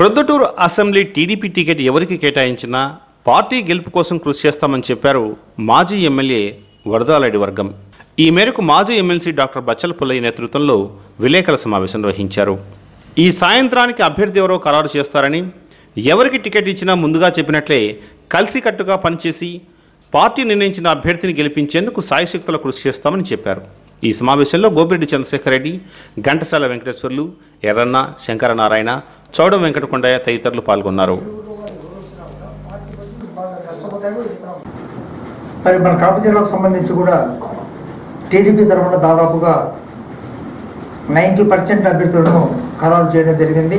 Proddatur assembly TDP ticket ఎవరికి కేటాయించినా party గెలుపు కోసం కృషి చేస్తామని చెప్పారు మాజీ ఎమ్మెల్యే వరదాలడి వర్గం. ఈ మేరకు మాజీ ఎమ్మెల్సీ డాక్టర్ బచ్చల పుల్లయ్య నేతృత్వంలో విలేకరుల సమావేశం నిర్వహించారు. ఈ సాయంత్రానికి అభ్యర్థి ఎవరో ఖరారు చేస్తారని ఎవరికి టికెట్ ఇచ్చినా ముందుగా చెప్పినట్లే కలిసికట్టుగా పనిచేసి పార్టీ నిర్ణయించిన అభ్యర్థిని గెలిపించేందుకు సాయశక్తుల కృషి చేస్తామని చెప్పారు. ఈ సమావేశంలో గోపిరెడ్డి చంద్రశేఖర్ రెడ్డి ఘంటసాల వెంకటేశ్వర్లు ఎర్రన్న శంకరనారాయణ చౌడ వెంకటకొండయ్య తదితరులు పాల్గొన్నారు. మరి మన కడప జిల్లాకు సంబంధించి కూడా టీడీపీ తరఫున దాదాపుగా నైంటీ పర్సెంట్ అభ్యర్థులను ఖరారు చేయడం జరిగింది.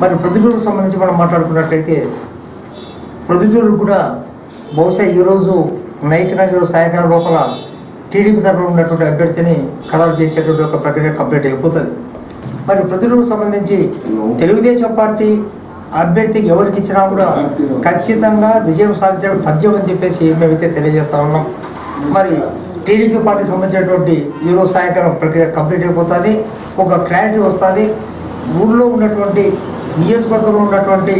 మరి ప్రొద్దుటూరుకు సంబంధించి మనం మాట్లాడుకున్నట్లయితే ప్రొద్దుటూరు కూడా బహుశా ఈరోజు నైట్ కానీ ఈరోజు సాయంకాలం లోపల టీడీపీ తరఫున ఉన్నటువంటి అభ్యర్థిని ఖరారు చేసేటువంటి ఒక ప్రక్రియ కంప్లీట్ అయిపోతుంది. మరి ప్రతిరోజు సంబంధించి తెలుగుదేశం పార్టీ అభ్యర్థికి ఎవరికి ఇచ్చినా కూడా ఖచ్చితంగా విజయం సాధించడం తథ్యం అని చెప్పేసి మేమైతే తెలియజేస్తా ఉన్నాం. మరి టీడీపీ పార్టీకి సంబంధించినటువంటి ఈరోజు సాయంకాలం ప్రక్రియ కంప్లీట్ అయిపోతుంది. ఒక క్లారిటీ వస్తుంది. ఊళ్ళో ఉన్నటువంటి నియోజకవర్గంలో ఉన్నటువంటి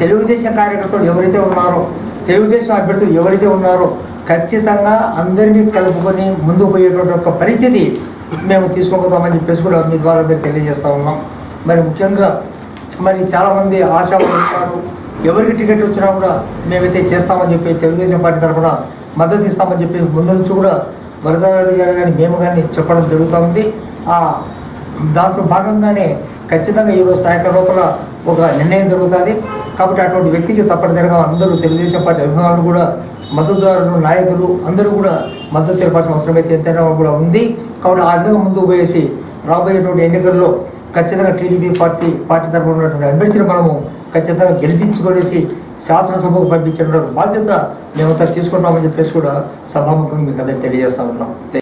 తెలుగుదేశం కార్యకర్తలు ఎవరైతే ఉన్నారో తెలుగుదేశం అభ్యర్థులు ఎవరైతే ఉన్నారో ఖచ్చితంగా అందరినీ కలుపుకొని ముందుకు పోయేటువంటి ఒక పరిస్థితి మేము తీసుకోబోతామని చెప్పేసి కూడా మీ ద్వారా అందరికీ ఉన్నాం. మరి ముఖ్యంగా మరి చాలామంది ఆశావాదులు ఉన్నారు ఎవరికి టికెట్ వచ్చినా కూడా మేమైతే చేస్తామని చెప్పి తెలుగుదేశం పార్టీ తరఫున మద్దతు ఇస్తామని చెప్పి ముందు నుంచి కూడా వరదారెడ్డి గారు కానీ మేము కానీ చెప్పడం జరుగుతూ ఉంది ఆ దాంట్లో భాగంగానే ఖచ్చితంగా ఈరోజు సాయంకాలం లోపల ఒక నిర్ణయం జరుగుతుంది. కాబట్టి అటువంటి వ్యక్తికి తప్పనిసరిగా అందరూ తెలుగుదేశం పార్టీ అభిమానులు కూడా మద్దతుదారులు నాయకులు అందరూ కూడా మద్దతు తెలపాల్సిన అవసరం అయితే ఎంతైనా కూడా ఉంది. కాబట్టి ఆ విధంగా ముందుకు పోయేసి రాబోయేటువంటి ఎన్నికల్లో ఖచ్చితంగా టీడీపీ పార్టీ పార్టీ తరఫున ఉన్నటువంటి అభ్యర్థిని మనము ఖచ్చితంగా గెలిపించుకొనేసి శాసనసభకు పంపించిన బాధ్యత మేమంతా తీసుకుంటామని చెప్పేసి కూడా సభాముఖంగా మీకు అందరికీ తెలియజేస్తా ఉన్నాం.